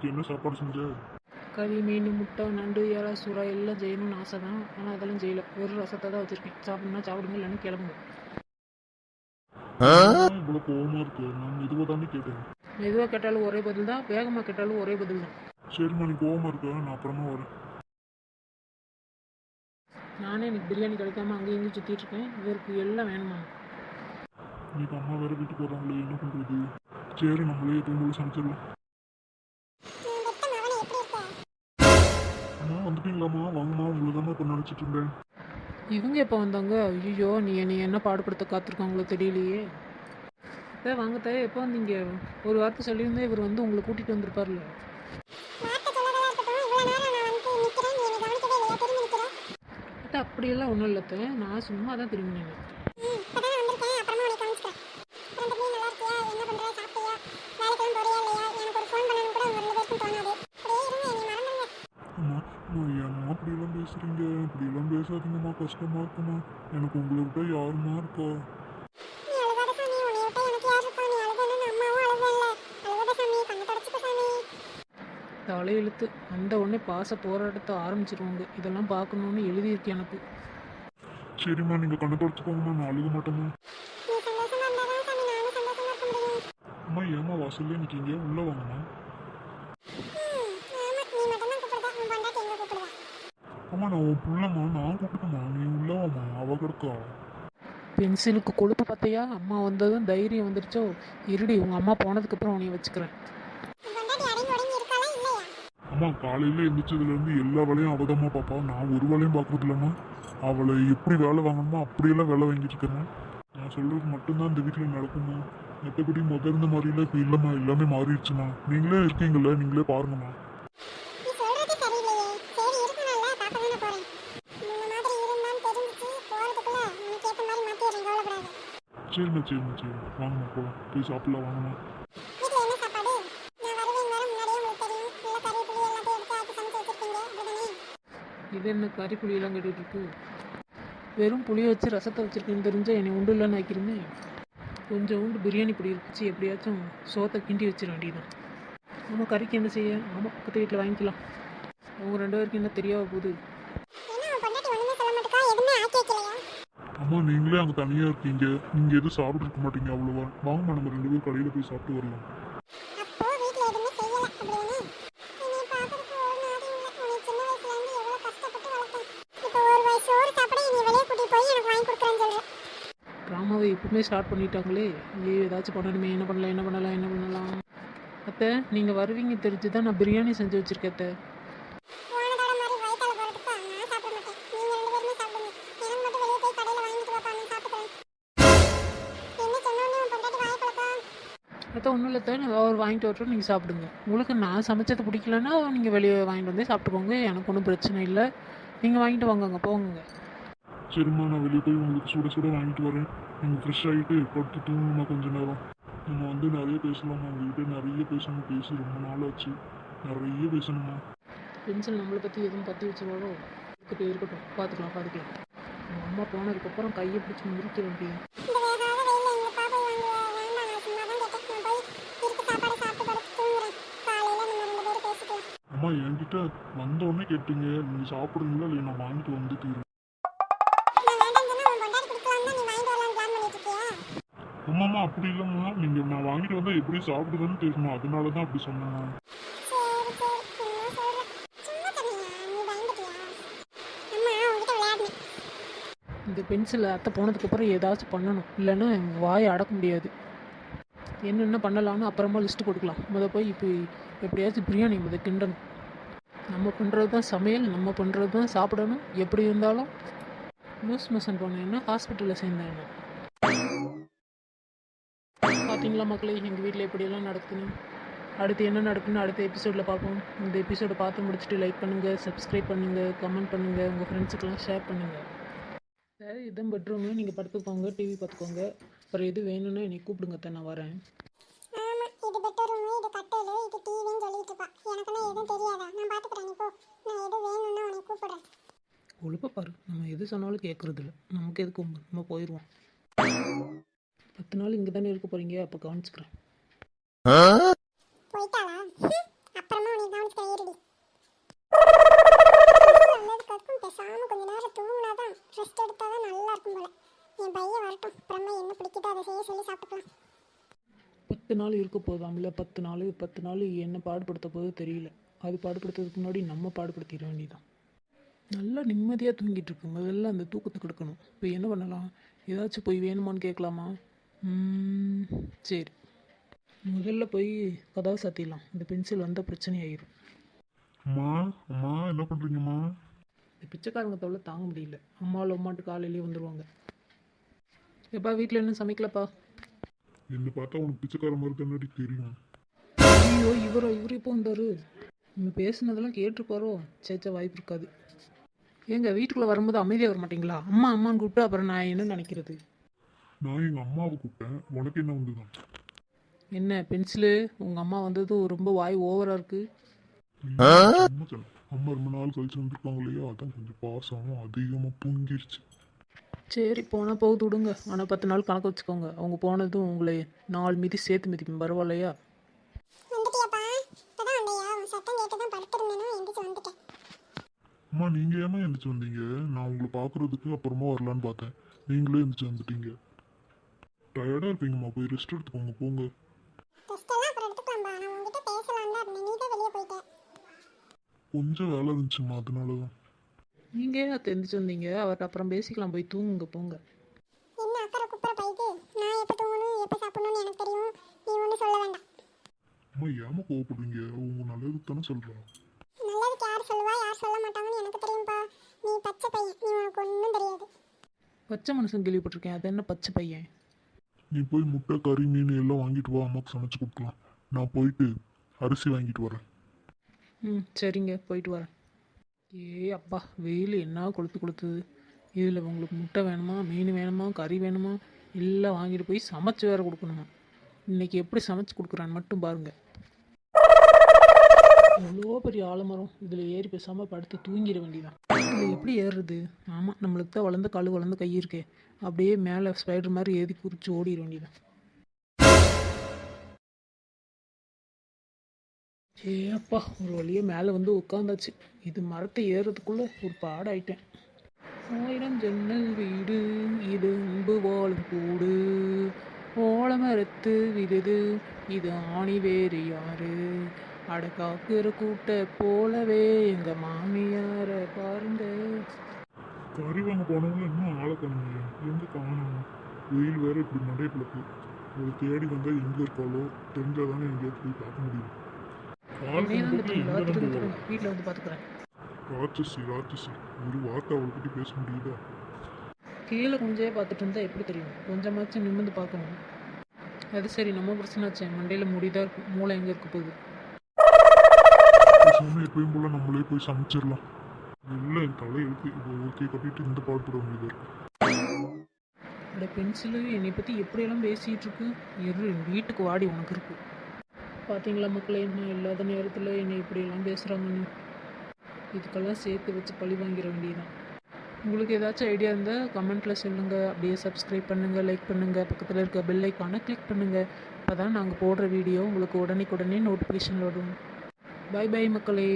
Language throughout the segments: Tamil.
இன்னைக்கு என்ன சாப்பாடு செஞ்ச? கறி மீன் முட்டை நண்டு இறா சுறா எல்லாம் செய்யணும்னு ஆசை தான். ஆனால் அதெல்லாம் செய்யல. வெறும் ரசத்தை தான் வச்சுருக்கேன். சாப்பிடணும்னா சாப்பிடுங்க இல்லைன்னா கிளம்புங்க. இவ்வளோ கோவமா இருக்கு? நான் மெதுவாக தானே கேட்டேன். மெதுவாக கேட்டாலும் ஒரே பதில் தான். வேகமாக கேட்டாலும் ஒரே பதில் தான். சரிம்மா நீ கோவமா இருக்க. நான் அப்புறமா வரேன். நானே எனக்கு பிரியாணி கிடைக்காம அங்கேயும் இங்கேயும் சுற்றிட்டு இருக்கேன். இவருக்கு எல்லாம் வேணுமா? இன்னைக்கு அம்மா வேற வீட்டுக்கு வராங்களே என்ன பண்றது? சரி நம்மளே போல சமைச்சிடலாம். அம்மா வந்துட்டீங்களாம்மா வாங்கம்மா உங்களை தான் இப்போ நினச்சிட்டு இருந்தேன். இவங்க எப்போ வந்தாங்க? ஐயோ நீ என்னை என்ன பாடுபடுத்த காத்திருக்காங்களோ தெரியலையே. இப்போ வாங்கத்தே எப்போ வந்தீங்க? ஒரு வார்த்தை சொல்லியிருந்தா இவர் வந்து உங்களை கூட்டிகிட்டு வந்திருப்பார்ல. அப்படியெல்லாம் ஒன்றும் இல்லத்த நான் சும்மா தான் திரும்பினேன் அம்மா அம்மா ஏம்மா அப்படியெல்லாம் பேசுறீங்க இப்படியெல்லாம் பேசாதீங்கம்மா கஷ்டமா இருக்குமா? எனக்கு உங்களை விட்டா யாருமா இருக்கா? தலையெழுத்து. அந்த உடனே பாச போராட்டத்தை ஆரம்பிச்சிருவாங்க. இதெல்லாம் பார்க்கணுன்னு எழுதியிருக்கு எனக்கு. சரிம்மா நீங்க கண்ணை தொடச்சுக்கோங்கம்மா. நான் அழுக மாட்டேம்மா. அம்மா ஏம்மா வாசல்ல நிக்கீங்க? உள்ள வாங்கம்மா. அம்மா நான் உன் புள்ளம்மா நான் கூப்பிட்டுக்கம்மா நீ உள்ள வாம்மா அவ கிடக்கா. பென்சிலுக்கு கொழுப்பு பார்த்தியா அம்மா வந்ததும் தைரியம் வந்துருச்சோ? இருடி உங்கள் அம்மா போனதுக்கப்புறம் உன்னைய வச்சுக்கிறேன். அம்மா காலையில எந்திரிச்சதுல இருந்து எல்லா வேலையும் அவதம்மா பாப்பா. நான் ஒரு வேலையும் பாக்குறது இல்லம்மா அவளை எப்படி வேலை வாங்கணுமோ அப்படியெல்லாம் வேலை வாங்கிட்டு இருக்கேன் நான் சொல்றது மட்டும்தான் இந்த வீட்டுல நடக்குமா மற்றபடி முத இருந்த மாதிரிலாம் இப்போ இல்லைம்மா. எல்லாமே மாறிடுச்சுமா நீங்களே இருக்கீங்கல்ல நீங்களே பாருங்கம்மா. சரிம்மா சரிம்மா சரிம்மா வாங்கம்மா போகலாம் போய் சாப்பிடலாம் வாங்கம்மா. இது என்ன கறி புளியெல்லாம் கட்டிட்டு இருக்கு வெறும் புளியை வச்சு ரசத்தை வச்சிருக்கேன்னு தெரிஞ்சா என்னை உண்டு இல்லைன்னு ஆக்கிருந்தேன் கொஞ்சம் உண்டு பிரியாணி பொடி இருந்துச்சு எப்படியாச்சும் சோத்தை கிண்டி வச்சிட வேண்டியதான் நம்ம கறிக்கு என்ன செய்ய? ஆமாம் பக்கத்து வீட்டில் வாங்கிக்கலாம். அவங்க ரெண்டு பேருக்கு என்ன தெரியாத போகுது? அம்மா நீங்களே அங்கே தனியாக இருக்கீங்க. நீங்கள் எதுவும் சாப்பிட்டு இருக்க மாட்டீங்க அவ்வளோவா? வாங்கம்மா நம்ம ரெண்டு பேரும் கடையில் போய் சாப்பிட்டு வரலாம். அப்போ வீட்ல எதுவுமே செய்யல அப்படிதானே? என்னை பாக்குறதுக்கு ஒரு நாதி இல்ல. உன்னை சின்ன வயசுல இருந்து எவ்வளவு கஷ்டப்பட்டு வளர்த்தேன். இப்போ ஒரு வயசு சோறு சாப்பிட நீ வெளியே கூட்டிட்டு போய் எனக்கு வாங்கி கொடுக்குறேன்னு சொல்ற. ட்ராமாவை இப்பவுமே ஸ்டார்ட் பண்ணிட்டாங்களே. ஐயோ ஏதாச்சும் பண்ணணுமே. என்ன பண்ணலாம் என்ன பண்ணலாம் என்ன பண்ணலாம்? அத்தை நீங்கள் வருவீங்க தெரிஞ்சு தான் நான் பிரியாணி செஞ்சு வச்சுருக்கேன் அத்தை. அத்தை ஒன்றும் இல்லை தான் அவர் வாங்கிட்டு வரட்டும் நீங்கள் சாப்பிடுங்க. உங்களுக்கு நான் சமைச்சது பிடிக்கலன்னா நீங்கள் வெளியே வாங்கிட்டு வந்து சாப்பிட்டுக்கோங்க எனக்கு ஒன்றும் பிரச்சனை இல்லை. நீங்கள் வாங்கிட்டு வாங்கங்க போங்க சரிம்மா நான் வெளியே போய் உங்களுக்கு சுட சுட வாங்கிட்டு வரேன். நீங்கள் ஃப்ரெஷ் ஆகிட்டு படுத்து தூங்கணுமா கொஞ்ச நேரம். நம்ம வந்து நிறைய பேசலாமா உங்ககிட்ட நிறைய பேசணும் பேசி ரொம்ப நாள் ஆச்சு நிறைய பேசணுமா பென்சில் நம்மளை பற்றி எதுவும் பற்றி வச்சுருவாரோ இருக்கட்டும் இருக்கட்டும் பார்த்துக்கலாம் பார்த்துக்கலாம். உங்கள் அம்மா போனதுக்கப்புறம் கையை பிடிச்சி முறிக்க வேண்டிய இந்த வேகாத வெயில்ல எங்க பாப்பா வாங்க வேண்டாம் நான் சும்மா தான் கேட்டேன் நான் போய் இருக்க சாப்பாடு சாப்பிட்டு படுத்து தூங்குறேன் காலையில நம்ம ரெண்டு பேரும் பேசிக்கலாம் அம்மா என்கிட்ட வந்த உடனே கேட்டீங்க. நீங்கள் சாப்பிடுங்களா இல்லை நான் வாங்கிட்டு வந்து தீரும் அப்படி இல்லைம்மா. நீங்கள் நான் வாங்கிட்டு வந்தால் எப்படி சாப்பிடுதுன்னு தெரியணும். அதனால தான் அப்படி சொன்னேன் இந்த பென்சிலை அத்தை போனதுக்கப்புறம் ஏதாச்சும் பண்ணணும். இல்லைன்னா வாயை அடக்க முடியாது. என்னென்ன பண்ணலாம்னு அப்புறமா லிஸ்ட்டு கொடுக்கலாம். முத போய் இப்போ எப்படியாச்சும் பிரியாணி முத கிண்டணும். நம்ம பண்ணுறது தான் சமையல் நம்ம பண்ணுறது தான் சாப்பிடணும். எப்படி இருந்தாலும் லூஸ் மோஷன் போனேன்னா ஹாஸ்பிட்டலில் சேர்ந்தேன் பார்த்தீங்களா மக்களே எங்கள் வீட்டில் எப்படியெல்லாம் நடக்குதுன்னு? அடுத்து என்ன நடக்குன்னு அடுத்த எபிசோடில் பார்ப்போம். இந்த எபிசோடை பார்த்து முடிச்சுட்டு லைக் பண்ணுங்கள் சப்ஸ்கிரைப் பண்ணுங்கள் கமெண்ட் பண்ணுங்கள் உங்கள் ஃப்ரெண்ட்ஸுக்கெல்லாம் ஷேர் பண்ணுங்கள் சரி இதான் பெட்ரூமு நீங்கள் படுத்துக்கோங்க டிவி பார்த்துக்கோங்க. அப்புறம் எது வேணும்னா என்னை கூப்பிடுங்க தான் நான் வரேன். இது கட்டில் இது டிவின்னு சொல்லிட்டு இருப்பா. எனக்குன்னா எதுவும் தெரியாதா? நான் பாத்துக்கிறேன் நீ போ. நான் எது வேணும்னா உன்னை கூப்பிடுறேன். ஒழுப்ப பாரு. நம்ம எது சொன்னாலும் கேட்குறது இல்லை நமக்கு எதுக்கு வம்பு? நம்ம போயிடுவோம் பத்து நாள் இங்கே தானே இருக்க போகிறீங்க அப்போ கவனிச்சுக்கிறேன். போயிட்டாளா? அப்புறமா உன்னை கவனிச்சுக்கிறேன். பேசாம கொஞ்ச நேரம் தூங்கினாதான் ரெஸ்ட் எடுத்தாதான் நல்லா இருக்கும் போல. என் பையன் வரட்டும். அப்புறமா என்ன பிடிக்குதோ அதை செய்ய சொல்லி சாப்பிட்டுக்கலாம். பத்து நாள் இருக்க போதாம்ல பத்து நாள் பத்து நாள் என்ன பாடுபடுத்த போதோ தெரியல. அது பாடுபடுத்துறதுக்கு முன்னாடி நம்ம பாடுபடுத்திட வேண்டியதான் நல்லா நிம்மதியாக தூங்கிட்டு இருக்கு முதல்ல அந்த தூக்கத்தை கொடுக்கணும். இப்போ என்ன பண்ணலாம்? ஏதாச்சும் போய் வேணுமான்னு கேட்கலாமா? சரி. முதல்ல போய் கதவை சாத்திடலாம். இந்த பென்சில் வந்தால் பிரச்சனை ஆயிரும். அம்மா அம்மா என்ன பண்றீங்கம்மா? இந்த பிச்சைக்காரங்க தொல்லை தாங்க முடியல. அம்மாவில் அம்மாட்டு காலையிலேயே வந்துடுவாங்க எப்பா வீட்டில் என்ன சமைக்கலப்பா? என்ன பார்த்தா உனக்கு பிச்சைக்கார மாதிரி தானடி தெரியும். ஐயோ இவரோ இவர் இப்போ வந்தாரு? நம்ம பேசுனதெல்லாம் கேட்டிருப்பாரோ? சேச்சா வாய்ப்பு இருக்காது. ஏங்க வீட்டுக்குள்ளே வரும்போது அமைதியாக வர மாட்டீங்களா? அம்மா அம்மான்னு கூப்பிட்டு அப்புறம் நான் என்ன நினைக்கிறது? நான் எங்க அம்மாவை கூப்பிட்டேன். உனக்கு என்ன வந்துதான் என்ன பென்சிலு? உங்கள் அம்மா வந்தது ரொம்ப வாய் ஓவராக சொன்னேன். அம்மா ரொம்ப நாள் கழிச்சு வந்திருக்காங்க இல்லையா அதான் கொஞ்சம் பாசம் அதிகமாக பொங்கிருச்சு. சரி போனால் போகுது விடுங்க. ஆனால் பத்து நாள் கணக்கு வச்சுக்கோங்க. அவங்க போனதும் உங்களை நாலு மிதி சேர்த்து மிதிக்கும் பரவாயில்லையா? அம்மா நீங்க ஏமா எந்திரிச்சு வந்தீங்க? நான் உங்களை பார்க்கறதுக்கு அப்புறமா வரலான்னு பார்த்தேன். நீங்களே எந்திரிச்சு வந்துட்டீங்க. டயர்டாக இருப்பீங்கம்மா. போய் ரெஸ்ட் எடுத்துக்கோங்க போங்க. டெஸ்ட் எல்லாம் அப்புறம் எடுத்துக்கலாம்பா நான் உங்ககிட்ட பேசலாம் தான் இருந்தேன். நீ தான் வெளியே போயிட்ட. கொஞ்சம் வேலை இருந்துச்சுமா அதனால தான் நீங்கள் ஏன் தெரிஞ்சு வந்தீங்க. அவர்கிட்ட அப்புறம் பேசிக்கலாம். போய் தூங்குங்க போங்க. என்ன அக்கறை குப்புற பைது நான் எப்போ தூங்கணும் எப்போ சாப்பிடணும்னு எனக்கு தெரியும். நீ ஒன்றும் சொல்ல வேண்டாம். அம்மா ஏமா கோவப்படுறீங்க? உங்க நல்லதுக்கு தானே சொல்கிறேன் நல்லதுக்கு யார் சொல்லுவா? யார் சொல்ல மாட்டாங்கன்னு எனக்கு தெரியும்பா. நீ பச்சை பையன். நீ உனக்கு ஒன்றும் தெரியாது. பச்சை மனுஷன் கேள்விப்பட்டிருக்கேன். அது என்ன பச்சை பையன்? நீ போய் முட்டை கறி மீன் எல்லாம் வாங்கிட்டு வா. அம்மாக்கு சமைச்சு கொடுக்கலாம். நான் போயிட்டு அரிசி வாங்கிட்டு வரேன். ம் சரிங்க. போயிட்டு வரேன். ஏ அப்பா வெயில் என்ன கொளுத்து கொளுத்துது? இதில் உங்களுக்கு முட்டை வேணுமா மீன் வேணுமா கறி வேணுமா? எல்லாம் வாங்கிட்டு போய் சமைச்சு வேறு கொடுக்கணுமா? இன்னைக்கு எப்படி சமைச்சு கொடுக்குறான்னு மட்டும் பாருங்க. எவ்வளோ பெரிய ஆலமரம். இதில் ஏறி பேசாமல் படுத்து தூங்கிட வேண்டியதான் இதில் எப்படி ஏறுறது? ஆமாம் நம்மளுக்கு தான் வளர்ந்த காலு வளர்ந்த கை இருக்கே. அப்படியே மேலே ஸ்பைடர் மாதிரி ஏறி குறித்து ஓடிட வேண்டியதான் ஏ அப்பா ஒரு வழியே மேலே வந்து உட்காந்தாச்சு இது மரத்தை ஏறுறதுக்குள்ளே ஒரு பாடாயிட்டேன். ஆயிரம் ஜன்னல் வீடு இது அன்பு வாழும் கூடு. ஓல மரத்து விடுது இது ஆணி வேறு யாரு? அடக்காக்குற காக்கிற கூட்ட போலவே எங்க மாமியார பாருங்க. கறி வாங்க போனவங்க இன்னும் ஆளை காணுங்க எங்க காணும்? வெயில் வேற இப்படி மண்டை பிளக்கு. ஒரு தேடி வந்தா எங்க இருக்காளோ? தெரிஞ்சாதானே எங்கேயாவது போய் பார்க்க முடியும். வீட்டில் வந்து பார்த்துக்கிறேன் ராட்சசி ராட்சசி ஒரு வார்த்தை அவளை பற்றி பேச முடியுதா? கீழே கொஞ்சே பார்த்துட்டு இருந்தா எப்படி தெரியும்? கொஞ்சமாச்சும் நிமிர்ந்து பார்க்கணும். அது சரி நம்ம பிரச்சனாச்சே மண்டையில் முடிதான் இருக்கும் மூளை எங்கே இருக்க போகுது? பேசாம எப்பயும் போல நம்மளே போய் சமைச்சிடலாம். இல்லை என் தலை எழுத்து. இப்போ ஓகே கட்டிட்டு இந்த பாடுபட வேண்டியது இருக்கு. அட பென்சிலு என்னை பற்றி எப்படியெல்லாம் பேசிகிட்டு இருக்கு? இரு என் வீட்டுக்கு வாடி உனக்கு இருக்கு. பார்த்தீங்களா மக்களே நான் இல்லாத நேரத்தில் என்னை இப்படியெல்லாம் பேசுகிறாங்கன்னு இதுக்கெல்லாம் சேர்த்து வச்சு பழி வாங்கிட வேண்டியதுதான். உங்களுக்கு ஏதாச்சும் ஐடியா இருந்தால் கமெண்ட்டில் சொல்லுங்கள் அப்படியே சப்ஸ்கிரைப் பண்ணுங்கள் லைக் பண்ணுங்கள் பக்கத்தில் இருக்க பெல் ஐக்கானை கிளிக் பண்ணுங்கள் அப்போ தான் நாங்கள் போடுற வீடியோ உங்களுக்கு உடனே நோட்டிஃபிகேஷன் வரும். பை பை மக்களே.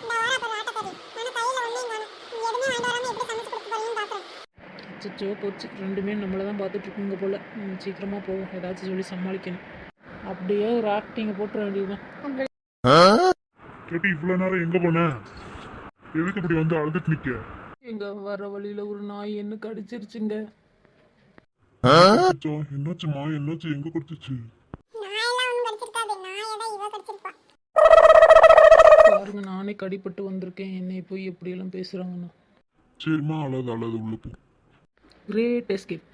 இந்த வாரம் அப்புறம் ஆட்டக்கறி ஆனா கையில ஒன்றையும் காணும் நீ எதுவுமே வாங்கிட்டு வராம எப்படி சமைச்சு கொடுக்க போறீங்கன்னு பார்க்குறேன் அச்சோ போச்சு. ரெண்டுமே நம்மளை தான் பார்த்துட்டு இருக்குங்க போல். சீக்கிரமாக போவோம். ஏதாச்சும் சொல்லி சமாளிக்கணும். அப்படியே ஒரு ஆக்டிங்கை போட்டுற வேண்டியதுதான். கேட்டி இவ்வளோ நேரம் எங்கே போன? எதுக்கு இப்படி வந்து அழுதுட்டு நிற்க எங்க வர வழியில் ஒரு நாய் என்ன கடிச்சிருச்சுங்க? அச்சோ, என்னாச்சும்மா? என்னாச்சு? எங்க கொடுத்துச்சு பாருங்க நானே கடிப்பட்டு வந்திருக்கேன். என்னை போய் எப்படியெல்லாம் பேசுகிறாங்கன்னு சரிம்மா அழாது அழாது உள்ள போ கிரேட் எஸ்கேப்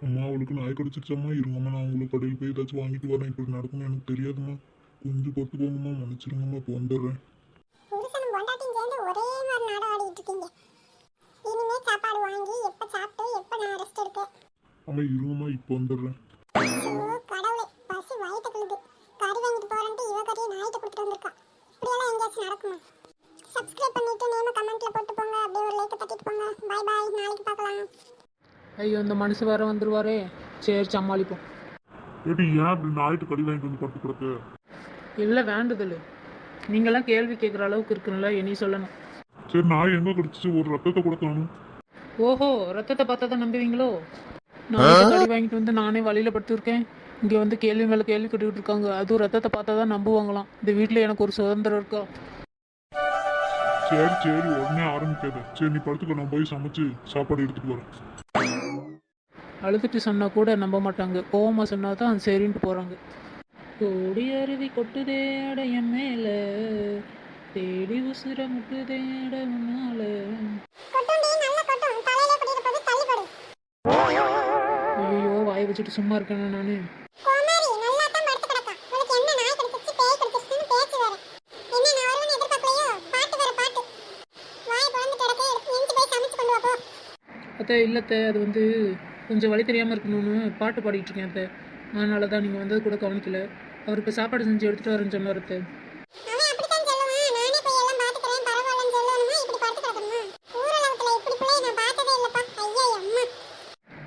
அம்மா அவளுக்கு நாய் கடிச்சிருச்சாம்மா? இருங்கம்மா நான் உங்களுக்கு கடையில் போய் ஏதாச்சும் வாங்கிட்டு வரேன். இப்படி நடக்கும்னு எனக்கு தெரியாதும்மா. கொஞ்சம் பொறுத்துக்கோங்கம்மா மன்னிச்சிருங்கம்மா இப்போ வந்துடுறேன் புருஷனும் பொண்டாட்டியும் சேர்ந்து ஒரே மாதிரி நாடகம் ஆடிட்டு இருக்கீங்க இனிமே சாப்பாடு வாங்கி எப்ப சாப்பிட்டு எப்ப நான் ரெஸ்ட் எடுக்க அம்மா இருங்கம்மா இப்போ வந்துடுறேன் ஐயோ கடவுளே பசி வயிற்று கிழுது கறி வாங்கிட்டு போறேன்ட்டு இவ கறியை நாயிட்ட கொடுத்துட்டு வந்திருக்கா இப்படியெல்லாம் எங்கேயாச்சும் நடக்குமா சப்ஸ்கிரைப் பண்ணிட்டு நேம கமெண்ட்ல போட்டு போங்க அப்படியே ஒரு லைக் தட்டிட்டு போங்க பை பாய் நாளைக்கு பார்க்கலாம் இந்த மனுஷன் வேற வந்துருவாரே. சரி சமாளிப்போம். ஏடி ஏன் இப்படி நாயிட்டு கடி வாங்கிட்டு வந்து படுத்து கிடக்கு? இல்லை வேண்டுதல். நீங்களாம் கேள்வி கேட்குற அளவுக்கு இருக்குல்ல இனி சொல்லணும். சரி நாய் எங்கே கிடச்சிச்சு? ஒரு ரத்தத்தை கூட காணும். ஓஹோ ரத்தத்தை பார்த்தா தான் நம்புவீங்களோ? நான் கடி வாங்கிட்டு வந்து நானே வழியில் படுத்துருக்கேன். இங்கே வந்து கேள்வி மேலே கேள்வி கட்டிக்கிட்டு இருக்காங்க அதுவும் ரத்தத்தை பார்த்தா தான் நம்புவாங்களாம். இந்த வீட்டில் எனக்கு ஒரு சுதந்திரம் இருக்கா? சரி சரி உடனே ஆரம்பிக்காத. சரி நீ படுத்துக்க நான் போய் சமைச்சு சாப்பாடு எடுத்துட்டு வரேன். அழுதுட்டு சொன்னால் கூட நம்ப மாட்டாங்க. கோவமாக சொன்னால் தான் சரின்ட்டு போகிறாங்க கோடி அருவி கொட்டுதே அடையம் மேலே. தேடி உசுர முட்டுதே அடவுனால ஐயோ வாயை வச்சுட்டு சும்மா இருக்கேன் நான். அத்தை இல்லத்தை அது வந்து கொஞ்சம் வழி தெரியாமல் இருக்கணும்னு பாட்டு பாடிட்டு இருக்கேன் அத்தை. அதனால தான் நீங்கள் வந்தது கூட கவனிக்கல. அவர் இப்போ சாப்பாடு செஞ்சு எடுத்துகிட்டு வரேன்னு சொன்னார் அத்தை.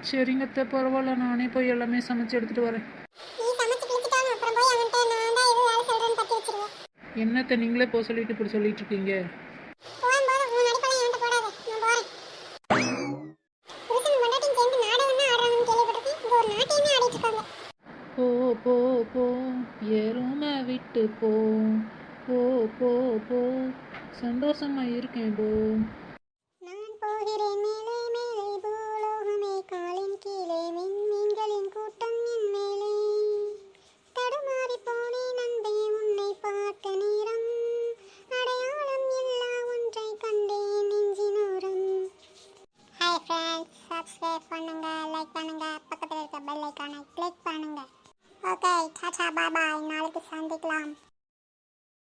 சரிங்க அத்தை பரவாயில்ல. நானே போய் எல்லாமே சமைச்சு எடுத்துகிட்டு வரேன். என்னத்தை நீங்களே போக சொல்லிட்டு இப்படி சொல்லிட்டு இருக்கீங்க போகும்போது உன் நடிப்பெல்லாம் என்கிட்ட போடாத நான் போறேன் புருஷன் பொண்டாட்டியும் சேர்ந்து நாடகம் தான் ஆடுறாங்கன்னு கேள்விப்பட்டிருக்கேன் இங்க ஒரு நாட்டையுமே ஆடிட்டு இருக்காங்க போ போ போ எருமை விட்டு போ போ போ போ. சந்தோஷமா இருக்கேன் போ. நான் போகிறேன் மேலே மேலே பூலோகமே காலின் கீழே விண்மீன்களின் கூட்டம் என் மேலே. தடுமாறி போனேன் அன்பே உன்னை பார்க்க நேரம். அடையாளம் எல்லா ஒன்றை கண்டேன் நெஞ்சினோரம் ஹாய் ஃப்ரெண்ட்ஸ் சப்ஸ்கிரைப் பண்ணுங்க லைக் பண்ணுங்க. பக்கத்தில் இருக்க பெல் ஐக்கானை கிளிக் பண்ணுங்க. ஓகே டாடா பாய் நாளைக்கு எடுக்கலாம்